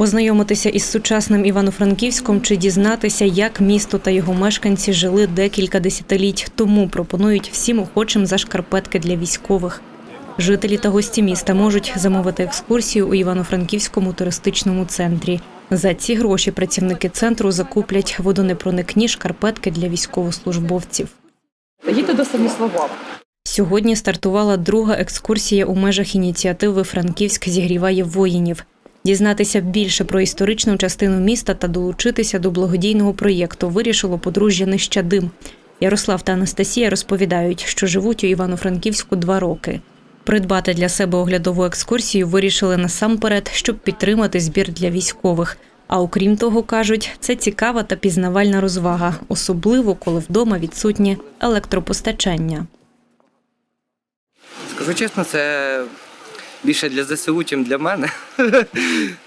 Познайомитися із сучасним Івано-Франківськом чи дізнатися, як місто та його мешканці жили декілька десятиліть тому, пропонують всім охочим за шкарпетки для військових. Жителі та гості міста можуть замовити екскурсію у Івано-Франківському туристичному центрі. За ці гроші працівники центру закуплять водонепроникні шкарпетки для військовослужбовців. Їдьте до Станіславова. Сьогодні стартувала друга екскурсія у межах ініціативи Франківськ зігріває воїнів. Дізнатися більше про історичну частину міста та долучитися до благодійного проєкту вирішило подружжя Нещадим. Ярослав та Анастасія розповідають, що живуть у Івано-Франківську два роки. Придбати для себе оглядову екскурсію вирішили насамперед, щоб підтримати збір для військових. А окрім того, кажуть, це цікава та пізнавальна розвага, особливо коли вдома відсутнє електропостачання. Скажу чесно, це більше для ЗСУ, чим для мене.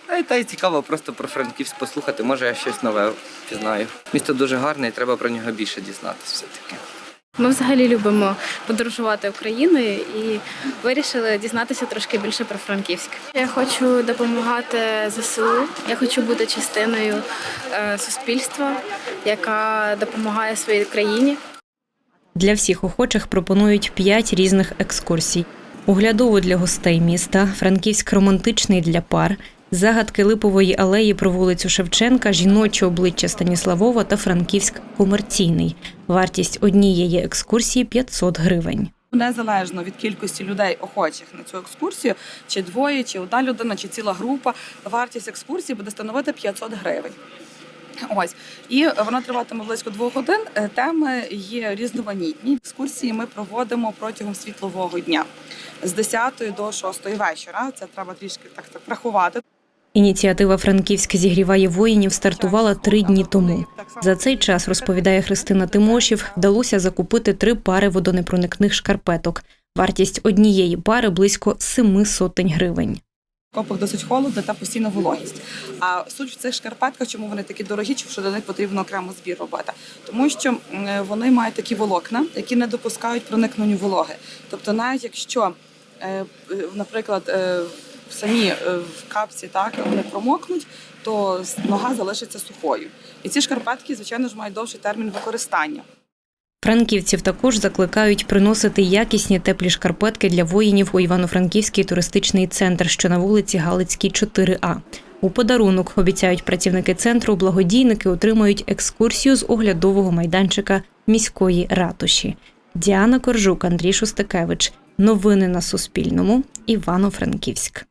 Та й та й цікаво просто про Франківськ послухати, може я щось нове пізнаю. Місто дуже гарне і треба про нього більше дізнатися все-таки. Ми взагалі любимо подорожувати Україною і вирішили дізнатися трошки більше про Франківськ. Я хочу допомагати ЗСУ. Я хочу бути частиною е, суспільства, яка допомагає своїй країні. Для всіх охочих пропонують п'ять різних екскурсій: оглядову для гостей міста, Франківськ романтичний для пар, загадки липової алеї про вулицю Шевченка, жіноче обличчя Станіславова та Франківськ комерційний. Вартість однієї екскурсії 500 гривень. Незалежно від кількості людей, охочих на цю екскурсію, чи двоє, чи одна людина, чи ціла група, вартість екскурсії буде становити 500 гривень. Ось і вона триватиме близько двох годин. Е, Теми є різноманітні. Екскурсії ми проводимо протягом світлового дня з 10 до 6 вечора. Це треба трішки так так рахувати. Ініціатива Франківськ зігріває воїнів стартувала три дні тому. За цей час, розповідає Христина Тимошів, вдалося закупити три пари водонепроникних шкарпеток. Вартість однієї пари близько семи сотень гривень. Копах досить холодно та постійна вологість. А суть в цих шкарпетках, чому вони такі дорогі, чи що до них потрібно окремо збір робити? Тому що вони мають такі волокна, які не допускають проникненню вологи. Тобто, навіть якщо, е, наприклад, е, самі е, в капці так вони промокнуть, то нога залишиться сухою. І ці шкарпетки, звичайно ж, мають довший термін використання. Франківців також закликають приносити якісні теплі шкарпетки для воїнів у Івано-Франківський туристичний центр, що на вулиці Галицькій, 4А. У подарунок обіцяють працівники центру. Благодійники отримають екскурсію з оглядового майданчика міської ратуші. Діана Коржук, Андрій Шустакевич. Новини на Суспільному. Івано-Франківськ.